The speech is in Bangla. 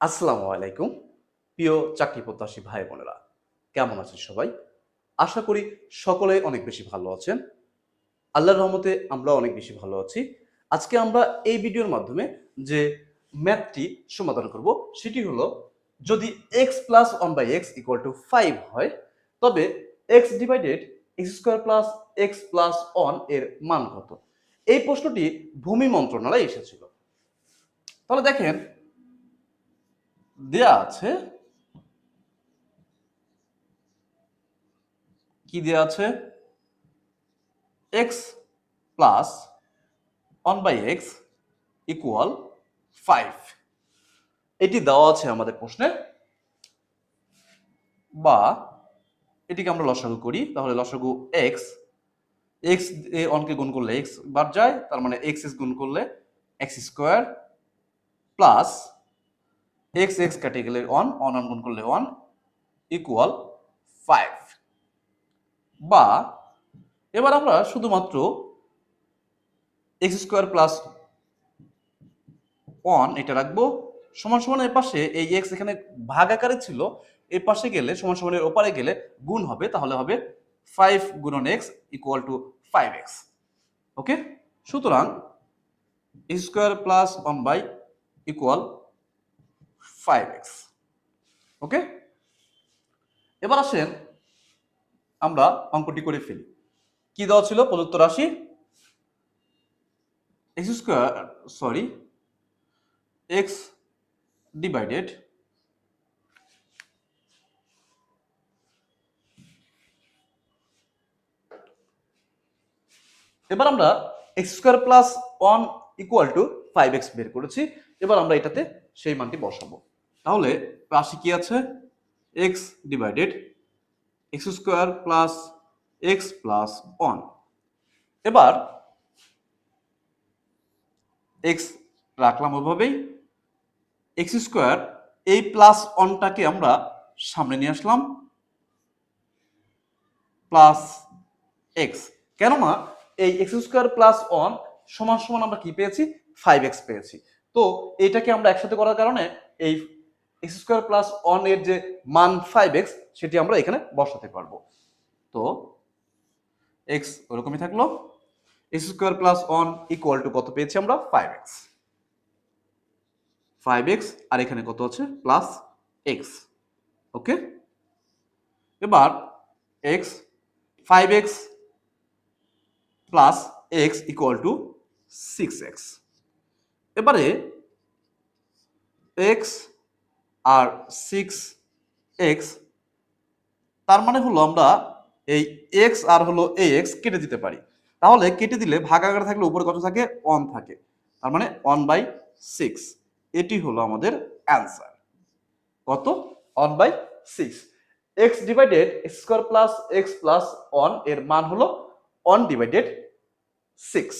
আসসালামু আলাইকুম, প্রিয় চাকরি প্রত্যাশী ভাই বোনেরা। কেমন আছেন সবাই? আশা করি সকলেই অনেক বেশি ভালো আছেন। আল্লাহর রহমতে আমরা অনেক বেশি ভালো আছি। আজকে আমরা এই ভিডিওর মাধ্যমে যে ম্যাথটি সমাধান করব, সেটি হলো যদি x plus one by x equal to five হয়, তবে x divided x square plus x plus ওয়ানের মান কত? এই প্রশ্নটি ভূমি মন্ত্রণালয়ে এসেছিল। তাহলে দেখেন দেয়া আছে? কি দেয়া আছে? X plus one by x equal five. এটি দেওয়া আছে আমাদের প্রশ্নে। বা এটিকে আমরা লসাগু করি, তাহলে লসাগু এক্স। এক্স এ অনকে গুণ করলে এক্স বাদ যায়, তার মানে এক্স এক্স গুণ করলে x square plus x x কেটে গেলে ওয়ান ওয়ান ওয়ান গুণ করলে ওয়ান ইকুয়াল ফাইভ বা এবার আমরা শুধুমাত্র এক্স স্কোয়ার প্লাস ওয়ান এটা রাখব। সমান সমান এর পাশে এই এক্স এখানে ভাগ আকারে ছিল এর পাশে গেলে সমান সমানের ওপারে গেলে গুণ হবে, তাহলে হবে ফাইভ গুণন x equal to five x okay সুতরাং square plus one by equal five x okay এবার আসেন, আমরা অঙ্কটি করে ফেলি। কি দেওয়া ছিল? প্রদত্ত রাশি? X square sorry x divided এবার আমরা x square plus one equal to five x বের করেছি। এবার আমরা এটাতে সেই মানটি বসাবো। তাহলে রাশি কি আছে? X divided x square plus x plus one এবার এক্স রাখলাম ওভাবেই এক্স স্কোয়ার এই প্লাস ওয়ানটাকে আমরা সামনে নিয়ে আসলাম প্লাস এক্স কেননা এই এক্স স্কোয়ার প্লাস ওয়ান সমান সমান আমরা কি পেয়েছি? ফাইভ এক্স পেয়েছি। তো এইটাকে আমরা একসাথে করার কারণে এই এক্স স্কোয়ার প্লাস ওয়ানের যে মান ফাইভ এক্স, সেটি আমরা এখানে বসাতে পারব। তো, এক্স ওরকমই থাকল। X square plus one equal to কত পেয়েছি আমরা? Five x. ফাইভ এক্স, আর এখানে কত আছে? Plus x. ওকে? এবার, x five x plus x equal to six x. এবারে, এক্স আর সিক্স এক্স তার মানে হলো আমরা এই এক্স আর হলো এ এক্স কেটে দিতে পারি। তাহলে কেটে দিলে ভাগাকার থাকলে উপরে কত থাকে? ওয়ান থাকে। তার মানে ওয়ান বাই সিক্স এটি হলো আমাদের অ্যান্সার কত? One by six x divided square plus x plus ওয়ানের মান হলো ওয়ান ডিভাইডেড সিক্স